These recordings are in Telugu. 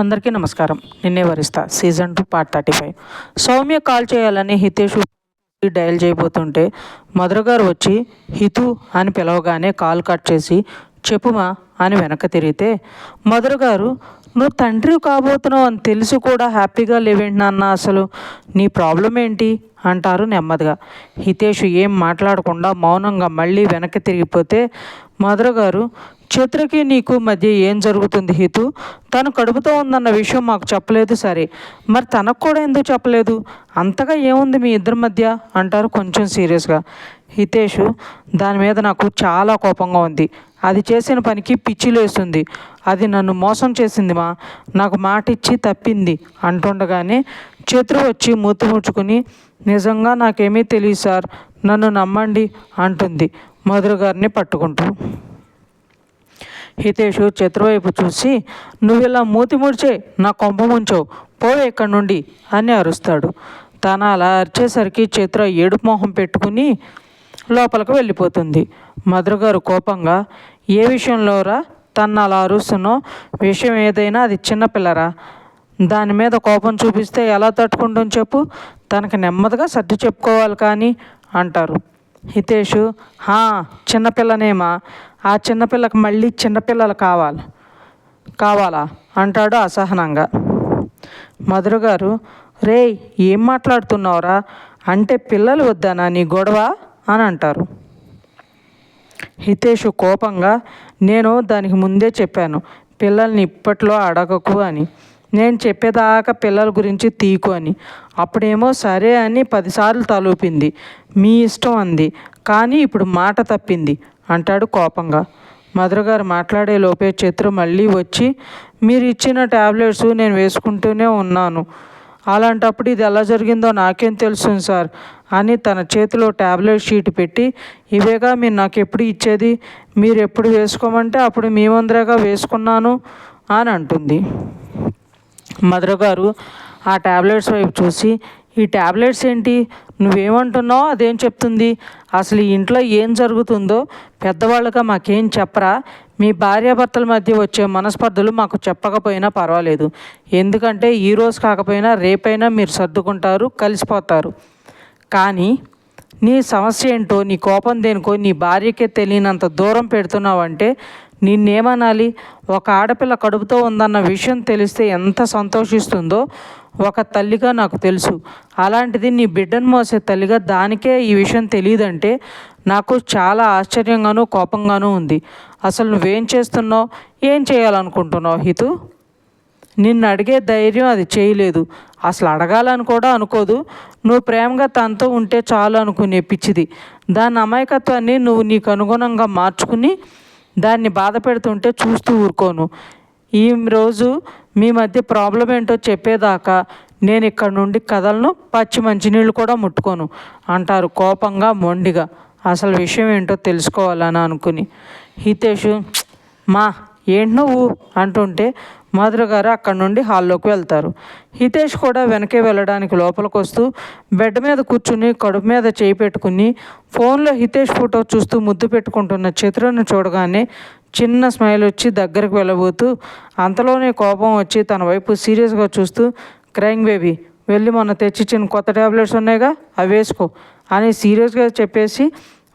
అందరికీ నమస్కారం. Ninne Varistha. Season two part thirty five. Soumya call చేయాలని హితేష్ డయల్ చేయబోతుంటే మధుర గారు వచ్చి హితు అని పిలవగానే కాల్ కట్ చేసి చెప్పుమా అని వెనక్కి తిరిగితే మధుర గారు నువ్వు తండ్రి కాబోతున్నావు అని తెలిసి కూడా హ్యాపీగా లేవేంటి నాన్న అసలు? నీ ప్రాబ్లం ఏంటి? అంటారు నెమ్మదిగా. హితేష్ ఏం మాట్లాడకుండా మౌనంగా మళ్ళీ వెనక్కి తిరిగిపోతే మధుర గారు చిత్రకి నీకు మధ్య ఏం జరుగుతుంది హితు? తను కడుపుతో ఉందన్న విషయం మాకు చెప్పలేదు సరే. మరి తనకు కూడా ఎందుకు చెప్పలేదు? అంతగా ఏముంది మీ ఇద్దరి మధ్య? అంటారు కొంచెం సీరియస్గా. హితేష్ దాని మీద నాకు చాలా కోపంగా ఉంది. అది చేసిన పనికి పిచ్చి లేస్తుంది. అది నన్ను మోసం చేసింది మా. నాకు మాట ఇచ్చి తప్పింది అంటుండగానే చేతులు వచ్చి మూతి ముడుచుకుని నిజంగా నాకేమీ తెలియదు సార్. నన్ను నమ్మండి అంటుంది మధుర గారిని పట్టుకుంటూ. హితేషు చిత్రవైపు చూసి నువ్వు ఇలా మూతి ముడిచే నా కొంప ముంచావు? పో ఇక్కడి నుండి అని అరుస్తాడు. తను అలా అరిచేసరికి చిత్ర ఏడుపు మొహం పెట్టుకుని లోపలికి వెళ్ళిపోతుంది. మధురగారు కోపంగా ఏ విషయంలోరా తను అలా అరుస్తున్నో విషయం ఏదైనా అది చిన్నపిల్లరా దాని మీద కోపం చూపిస్తే ఎలా తట్టుకుంటుంది చెప్పు? తనకి నెమ్మదిగా సర్ది చెప్పుకోవాలి కానీ అంటారు. హితేషు హా చిన్నపిల్లనేమా? ఆ చిన్నపిల్లకి మళ్ళీ చిన్నపిల్లలు కావాలి కావాలా? అంటాడు అసహనంగా. మధుర గారు రే ఏం మాట్లాడుతున్నావురా? అంటే పిల్లలు వద్దానా నీ గొడవ? అని అంటారు. హితేషు కోపంగా నేను దానికి ముందే చెప్పాను పిల్లల్ని ఇప్పట్లో అడగకు అని. నేను చెప్పేదాకా పిల్లల గురించి తీకు అని. అప్పుడేమో సరే అని పదిసార్లు తలూపింది. మీ ఇష్టం అంది. కానీ ఇప్పుడు మాట తప్పింది. అంటాడు కోపంగా. మధురగారు మాట్లాడే లోపే చిత్ర మళ్ళీ వచ్చి మీరు ఇచ్చిన ట్యాబ్లెట్స్ నేను వేసుకుంటూనే ఉన్నాను. అలాంటప్పుడు ఇది ఎలా జరిగిందో నాకేం తెలుసు సార్ అని తన చేతిలో ట్యాబ్లెట్ షీట్ పెట్టి ఇవేగా మీరు నాకు ఎప్పుడు ఇచ్చేది? మీరు ఎప్పుడు వేసుకోమంటే అప్పుడు మీ ముందరగా వేసుకున్నాను అని అంటుంది. మధుర గారు ఆ ట్యాబ్లెట్స్ వైపు చూసి ఈ ట్యాబ్లెట్స్ ఏంటి? నువ్వేమంటున్నావు? అదేం చెప్తుంది? అసలు ఈ ఇంట్లో ఏం జరుగుతుందో పెద్దవాళ్ళుగా మాకేం చెప్పరా? మీ భార్యాభర్తల మధ్య వచ్చే మనస్పర్ధలు మాకు చెప్పకపోయినా పర్వాలేదు. ఎందుకంటే ఈ రోజు కాకపోయినా రేపైనా మీరు సర్దుకుంటారు కలిసిపోతారు. కానీ నీ సమస్య ఏంటో నీ కోపం దేనికో నీ భార్యకే తెలియనంత దూరం పెడుతున్నావంటే నిన్నేమనాలి? ఒక ఆడపిల్ల కడుపుతో ఉందన్న విషయం తెలిస్తే ఎంత సంతోషిస్తుందో ఒక తల్లిగా నాకు తెలుసు. అలాంటిది నీ బిడ్డను మోసే తల్లిగా దానికే ఈ విషయం తెలియదంటే నాకు చాలా ఆశ్చర్యంగానూ కోపంగానూ ఉంది. అసలు నువ్వేం చేస్తున్నావు? ఏం చేయాలనుకుంటున్నావు హితు? నిన్ను అడిగే ధైర్యం అది చేయలేదు. అసలు అడగాలని కూడా అనుకోదు. నువ్వు ప్రేమగా తనతో ఉంటే చాలు అనుకునే పిచ్చిది. దాని అమాయకత్వాన్ని నువ్వు నీకు అనుగుణంగా మార్చుకుని దాన్ని బాధ పెడుతుంటే చూస్తూ ఊరుకోను. ఈ రోజు మీ మధ్య ప్రాబ్లం ఏంటో చెప్పేదాకా నేను ఇక్కడ నుండి కథలను పచ్చి మంచినీళ్ళు కూడా ముట్టుకోను అంటారు కోపంగా మొండిగా. అసలు విషయం ఏంటో తెలుసుకోవాలని అనుకుని. హితేష్ మా ఏంటి నువ్వు? అంటుంటే మాధుర గారు అక్కడి నుండి హాల్లోకి వెళ్తారు. హితేష్ కూడా వెనకే వెళ్ళడానికి లోపలికి వస్తూ బెడ్ మీద కూర్చుని కడుపు మీద చేయి పెట్టుకుని ఫోన్లో హితేష్ ఫోటో చూస్తూ ముద్దు పెట్టుకుంటున్న చిత్రను చూడగానే చిన్న స్మైల్ వచ్చి దగ్గరకు వెళ్ళబోతూ అంతలోనే కోపం వచ్చి తన వైపు సీరియస్గా చూస్తూ క్రైంగ్ బేబీ వెళ్ళి మొన్న తెచ్చిచ్చిన కొత్త ట్యాబ్లెట్స్ ఉన్నాయిగా అవి వేసుకో అని సీరియస్గా చెప్పేసి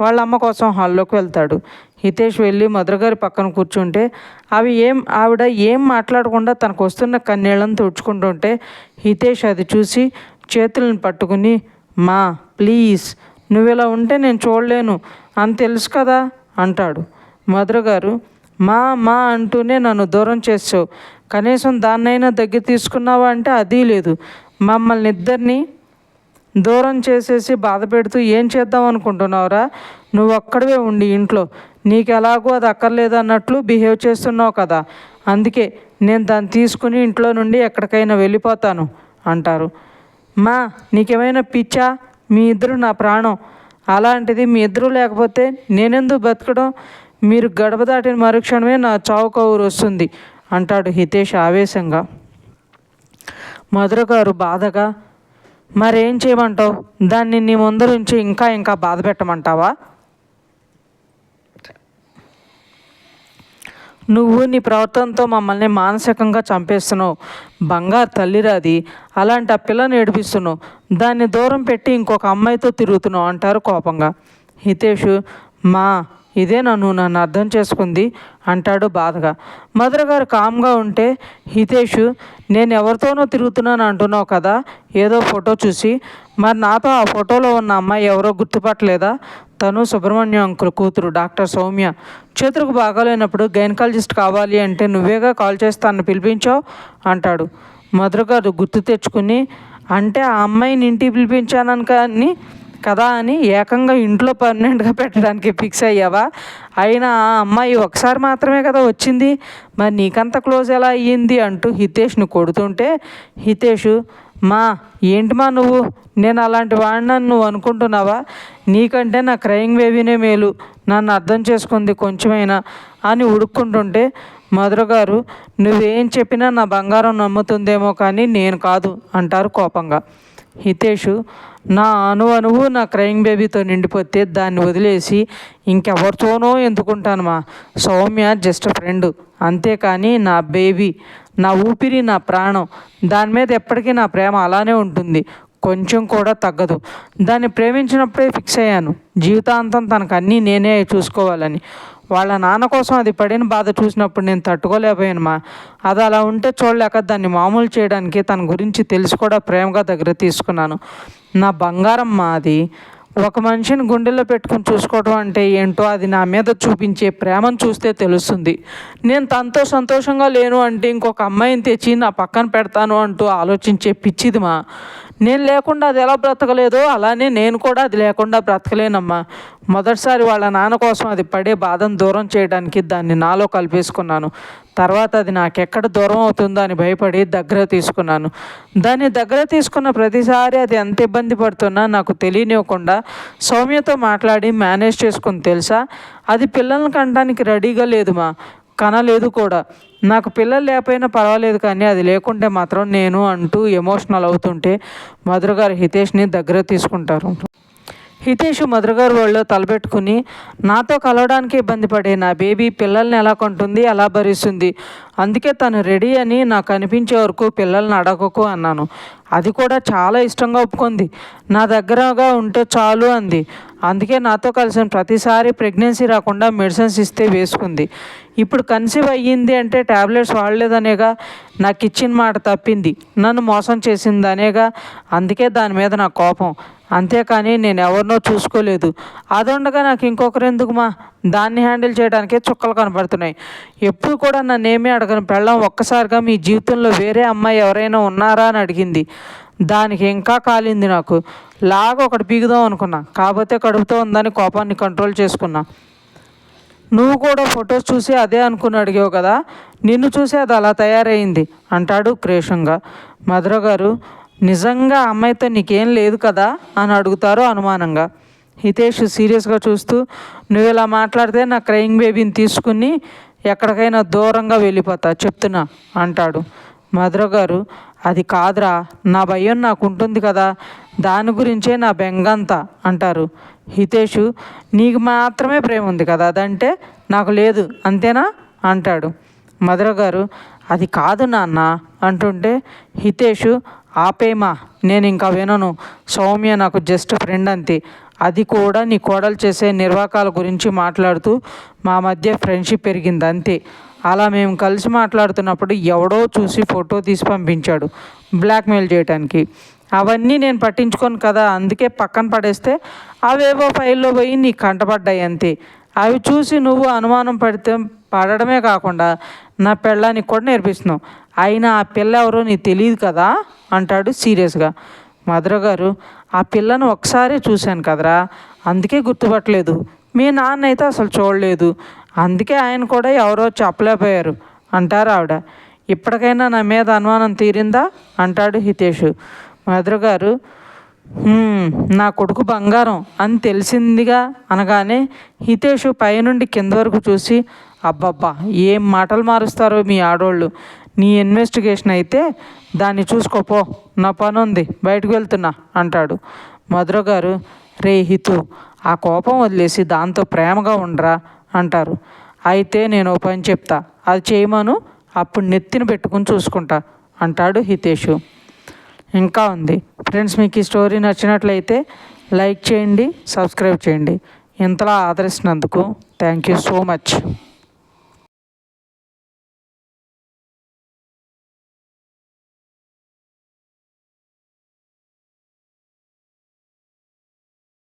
వాళ్ళ అమ్మ కోసం హాల్లోకి వెళ్తాడు. హితేష్ వెళ్ళి మధురగారి పక్కన కూర్చుంటే అవి ఏం ఆవిడ ఏం మాట్లాడకుండా తనకు వస్తున్న కన్నీళ్ళను తుడుచుకుంటుంటే హితేష్ అది చూసి చేతులను పట్టుకుని మా ప్లీజ్ నువ్వు ఇలా ఉంటే నేను చూడలేను అని తెలుసు కదా అంటాడు. మధుర గారు మా మా అంటూనే నన్ను దూరం చేసావు కనీసం దాన్నైనా దగ్గర తీసుకున్నావా అంటే అదీ లేదు. మమ్మల్ని ఇద్దరిని దూరం చేసేసి బాధ పెడుతూ ఏం చేద్దాం అనుకుంటున్నావురా? నువ్వు ఒక్కడవే ఉండి ఇంట్లో. నీకు ఎలాగో అది అక్కర్లేదు అన్నట్లు బిహేవ్ చేస్తున్నావు కదా. అందుకే నేను దాన్ని తీసుకుని ఇంట్లో నుండి ఎక్కడికైనా వెళ్ళిపోతాను అంటారు. మా నీకేమైనా పిచ్చా? మీ ఇద్దరు నా ప్రాణం. అలాంటిది మీ ఇద్దరు లేకపోతే నేనెందుకు బతకడం? మీరు గడప దాటిన మరుక్షణమే నా చావు కౌరు వస్తుంది అంటాడు హితేష్ ఆవేశంగా. మధుర గారు బాధగా మరేం చేయమంటావు? దాన్ని నీ ముందు నుంచి ఇంకా ఇంకా బాధ పెట్టమంటావా? నువ్వు నీ ప్రవర్తనతో మమ్మల్ని మానసికంగా చంపేస్తున్నావు. బంగారు తల్లిరాది అలాంటి ఆ పిల్లని ఏడిపిస్తున్నావు. దాన్ని దూరం పెట్టి ఇంకొక అమ్మాయితో తిరుగుతున్నావు అంటారు కోపంగా. హితేషు మా ఇదే నన్ను నన్ను అర్థం చేసుకుంది అంటాడు బాధగా. మధుర గారు కామ్గా ఉంటే హితేషు నేను ఎవరితోనో తిరుగుతున్నాను అంటున్నావు కదా ఏదో ఫోటో చూసి. మరి నాతో ఆ ఫోటోలో ఉన్న అమ్మాయి ఎవరో గుర్తుపట్టలేదా? తను సుబ్రహ్మణ్యం అంకుల్ కూతురు డాక్టర్ సౌమ్య. చేతులకు బాగాలేనప్పుడు గైనకాలజిస్ట్ కావాలి అంటే నువ్వేగా కాల్ చేస్తాను పిలిపించావు? అంటాడు. మధుర గారు గుర్తు తెచ్చుకుని అంటే ఆ అమ్మాయిని ఇంటికి పిలిపించానని కానీ కదా అని ఏకంగా ఇంట్లో పర్మనెంట్గా పెట్టడానికి ఫిక్స్ అయ్యావా? అయినా ఆ అమ్మాయి ఒకసారి మాత్రమే కదా వచ్చింది. మరి నీకంత క్లోజ్ ఎలా అయ్యింది అంటూ హితేష్ను కొడుతుంటే హితేషు మా ఏంటి మా నువ్వు? నేను అలాంటి వాడినని నువ్వు అనుకుంటున్నావా? నీకంటే నా క్రయింగ్ వేవినే మేలు. నన్ను అర్థం చేసుకుంది కొంచెమైనా అని ఉడుక్కుంటుంటే మధుర గారు నువ్వేం చెప్పినా నా బంగారం నమ్ముతుందేమో కానీ నేను కాదు అంటారు కోపంగా. హితేషు నా అను అనువు నా క్రయింగ్ బేబీతో నిండిపోతే దాన్ని వదిలేసి ఇంకెవరితోనో ఎందుకుంటాను మా సౌమ్య జస్ట్ ఫ్రెండ్ అంతేకాని నా బేబీ నా ఊపిరి నా ప్రాణం దాని మీద ఎప్పటికీ నా ప్రేమ అలానే ఉంటుంది. కొంచెం కూడా తగ్గదు. దాన్ని ప్రేమించినప్పుడే ఫిక్స్ అయ్యాను. జీవితాంతం తనకు అన్నీ నేనే చూసుకోవాలని. వాళ్ళ నాన్న కోసం అది పడిన బాధ చూసినప్పుడు నేను తట్టుకోలేకపోయాను మా. అది అలా ఉంటే చూడలేక దాన్ని మామూలు చేయడానికి తన గురించి తెలిసి కూడా ప్రేమగా దగ్గర తీసుకున్నాను. నా బంగారం మా అది ఒక మనిషిని గుండెల్లో పెట్టుకుని చూసుకోవడం అంటే ఏంటో అది నా మీద చూపించే ప్రేమను చూస్తే తెలుస్తుంది. నేను తనతో సంతోషంగా లేను అంటే ఇంకొక అమ్మాయిని తెచ్చి నా పక్కన పెడతాను అంటూ ఆలోచించే పిచ్చిదిమా. నేను లేకుండా అది ఎలా బ్రతకలేదో అలానే నేను కూడా అది లేకుండా బ్రతకలేనమ్మా. మొదటిసారి వాళ్ళ నాన్న కోసం అది పడే బాధను దూరం చేయడానికి దాన్ని నాలో కలిపేసుకున్నాను. తర్వాత అది నాకెక్కడ దూరం అవుతుందో అని భయపడి దగ్గర తీసుకున్నాను. దాన్ని దగ్గర తీసుకున్న ప్రతిసారి అది ఎంత ఇబ్బంది పడుతున్నా నాకు తెలియనివ్వకుండా సౌమ్యతో మాట్లాడి మేనేజ్ చేసుకుని తెలుసా? అది పిల్లల్ని కనడానికి రెడీగా లేదు మా. కనలేదు కూడా. నాకు పిల్లలు లేకపోయినా పర్వాలేదు కానీ అది లేకుంటే మాత్రం నేను అంటూ ఎమోషనల్ అవుతుంటే మధుర గారు హితేష్ని దగ్గర తీసుకుంటారు. హితేష్ మధురగారు వాళ్ళు తలపెట్టుకుని నాతో కలవడానికి ఇబ్బంది పడే నా బేబీ పిల్లల్ని ఎలా కొంటుంది ఎలా భరిస్తుంది? అందుకే తను రెడీ అని నాకు అనిపించే వరకు పిల్లల్ని అడగకు అన్నాను. అది కూడా చాలా ఇష్టంగా ఒప్పుకుంది. నా దగ్గరగా ఉంటే చాలు అంది. అందుకే నాతో కలిసిన ప్రతిసారి ప్రెగ్నెన్సీ రాకుండా మెడిసిన్స్ ఇస్తే వేసుకుంది. ఇప్పుడు కన్సీవ్ అయ్యింది అంటే ట్యాబ్లెట్స్ వాడలేదనేగా నాకు ఇచ్చిన మాట తప్పింది. నన్ను మోసం చేసిందనేగా అందుకే దాని మీద నా కోపం. అంతేకాని నేను ఎవరినో చూసుకోలేదు. అదుండగా నాకు ఇంకొకరు ఎందుకుమా? దాన్ని హ్యాండిల్ చేయడానికే చుక్కలు కనబడుతున్నాయి ఎప్పుడు కూడా నన్ను ఏమీ అడగను. పెళ్ళం ఒక్కసారిగా మీ జీవితంలో వేరే అమ్మాయి ఎవరైనా ఉన్నారా అని అడిగింది. దానికి ఇంకా కాలింది నాకు. లాగ ఒకటి పీగుదాం అనుకున్నా. కాకపోతే కడుపుతో ఉందని కోపాన్ని కంట్రోల్ చేసుకున్నా. నువ్వు కూడా ఫొటోస్ చూసి అదే అనుకుని అడిగావు కదా? నిన్ను చూసి అది అలా తయారైంది. అంటాడు క్రేషంగా. మధుర గారు నిజంగా అమ్మాయితో నీకేం లేదు కదా అని అడుగుతారు అనుమానంగా. హితేష్ సీరియస్గా చూస్తూ నువ్వు ఇలా మాట్లాడితే నా క్రయింగ్ బేబీని తీసుకుని ఎక్కడికైనా దూరంగా వెళ్ళిపోతా చెప్తున్నా అంటాడు. మధుర గారు అది కాదురా నా భయం నాకు ఉంటుంది కదా దాని గురించే నా బెంగంతా అంటారు. హితేషు నీకు మాత్రమే ప్రేమ ఉంది కదా అదంటే నాకు లేదు అంతేనా? అంటాడు. మధుర గారు అది కాదు నాన్న అంటుంటే హితేషు ఆపేమా? నేను ఇంకా వినను. సౌమ్య నాకు జస్ట్ ఫ్రెండ్ అంతే అది కూడా నీ కోడలు చేసే నిర్వాకాల గురించి మాట్లాడుతూ మా మధ్య ఫ్రెండ్షిప్ పెరిగింది అంతే. అలా మేము కలిసి మాట్లాడుతున్నప్పుడు ఎవడో చూసి ఫోటో తీసి పంపించాడు బ్లాక్మెయిల్ చేయడానికి అవన్నీ నేను పట్టించుకోను కదా అందుకే పక్కన పడేస్తే అవేవో ఫైల్లో పోయి నీ కంటపడ్డాయి అంతే. అవి చూసి నువ్వు అనుమానం పడితే పడడమే కాకుండా నా పెళ్ళానికి కూడా నేర్పిస్తున్నావు. అయినా ఆ పిల్ల ఎవరో నీకు తెలియదు కదా? అంటాడు సీరియస్గా. మధుర గారు ఆ పిల్లను ఒకసారి చూశాను కదరా అందుకే గుర్తుపట్టలేదు. మీ నాన్న అయితే అసలు చూడలేదు. అందుకే ఆయన కూడా ఎవరో చెప్పలేకపోయారు అంటారు ఆవిడ. ఇప్పటికైనా నా మీద అనుమానం తీరిందా? అంటాడు హితేష్. మధుర గారు నా కొడుకు బంగారం అని తెలిసిందిగా అనగానే హితేషు పైనుండి కింద వరకు చూసి అబ్బబ్బా ఏం మాటలు మారుస్తారో మీ ఆడోళ్ళు. నీ ఇన్వెస్టిగేషన్ అయితే దాన్ని చూసుకోపో నా పని ఉంది బయటకు వెళ్తున్నా అంటాడు. మధుర గారు రే హితు ఆ కోపం వదిలేసి దాంతో ప్రేమగా ఉండరా అంటారు. అయితే నేను ఓ పని చెప్తా అది చేయమను అప్పుడు నెత్తిన పెట్టుకుని చూసుకుంటా అంటాడు హితేషు. ఇంకా ఉంది. ఫ్రెండ్స్ మీకు ఈ స్టోరీ నచ్చినట్లయితే లైక్ చేయండి సబ్స్క్రైబ్ చేయండి. ఇంతలా ఆదరిస్తున్నందుకు థ్యాంక్ యూ సో మచ్.